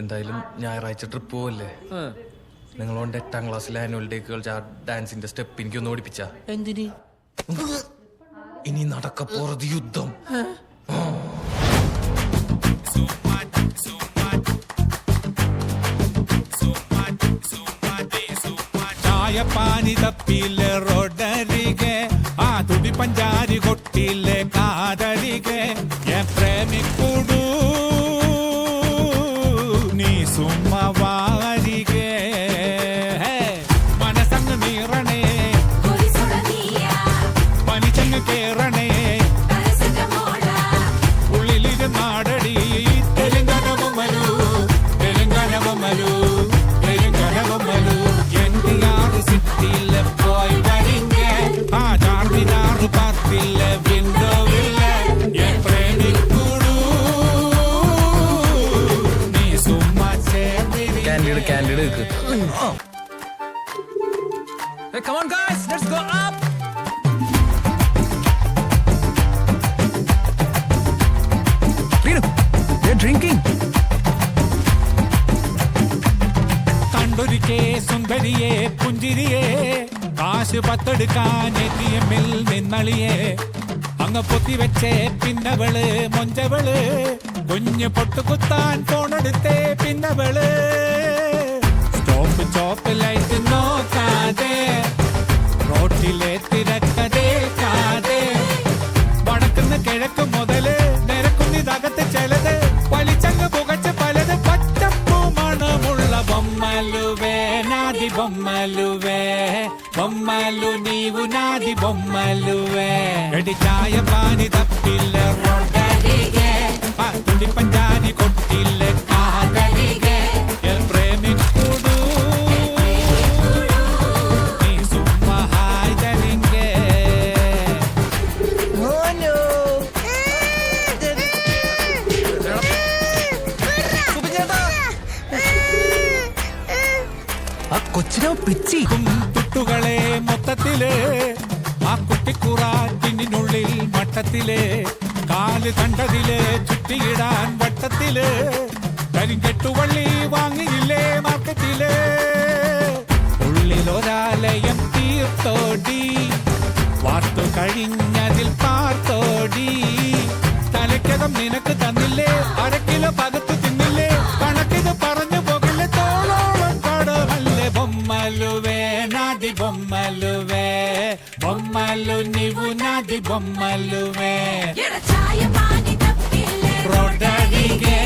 എന്തായാലും ഞായറാഴ്ച ട്രിപ്പ് പോവല്ലേ? നിങ്ങളോണ്ട് എട്ടാം ക്ലാസ്സിലെ ആനുവൽ ഡേക്ക് കളിച്ച ആ ഡാൻസിന്റെ സ്റ്റെപ്പ് എനിക്കൊന്ന് ഓടിപ്പിച്ച. എന്തിന്? ഇനി നടക്ക പോറത് യുദ്ധം. പാനി തപ്പിലെ റോഡരികെ ആ തുടി പഞ്ചാരി കൊട്ടിലെ കാതരികെ ഞാൻ പ്രേമിക്കൂടൂ എടുക്ക് Hey, come on guys, let's go up. They're drinking. കണ്ടൊരിക്കേ സുന്ദരിയെ പുഞ്ചിരിയെ. കാശ് പത്തെടുക്കാൻ എത്തിയമ്മിൽ നിന്നളിയെ. അങ്ങ് പൊത്തിവെച്ചേ പിന്നവൾ മൊഞ്ചവൾ. കുഞ്ഞ് പൊട്ടുകുത്താൻ ഫോണെടുത്തേ പിന്നവൾ. സ്റ്റോപ്പ് ചോപ്പ് ലൈറ്റ് നോക്കാതെ റോട്ടിലെ തിരക്കതേക്കാതെ വടക്കുന്ന് കിഴക്ക് മുതല് നിരക്കുന്നിതകത്ത് ചിലത് വലിച്ചങ്ങ് പുകച്ച് പലത് പച്ചപ്പൂ മണമുള്ള ബൊമ്മലുവേ നാദി ബൊമ്മലുവേ బొమ్మలు నీవు నాది బొమ్మలువే ఎడి చాయ పాని తప్పిల్ల రొడ్డలిగే ആ കൊച്ചിനോ പിച്ചി. കുട്ടികളെ മൊത്തത്തിൽ ആ കുട്ടിക്കുറാറ്റിനുള്ളിൽ മട്ടത്തിലെ കാൽ കണ്ടതിൽ ചുറ്റിയിടാൻ വട്ടത്തിൽ കരിങ്കെട്ടുവള്ളി വാങ്ങിയില്ലേ മാർക്കറ്റിൽ? ഉള്ളിലൊരാലയം തീർത്തോടി വാർത്തു കഴിഞ്ഞതിൽ പാർത്തോടി. തലയ്ക്കകം നിനക്ക് തന്നില്ലേ അരക്കിലോ പകത്തു బొమ్మలు నీవు నాది బొమ్మలువే. రొడ్డడిగే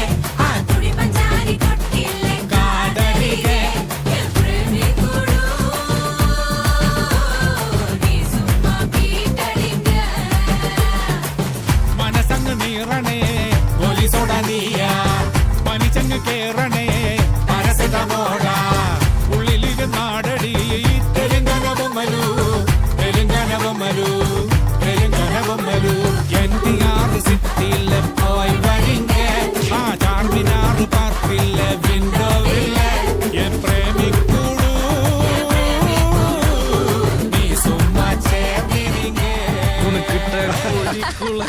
你哭了。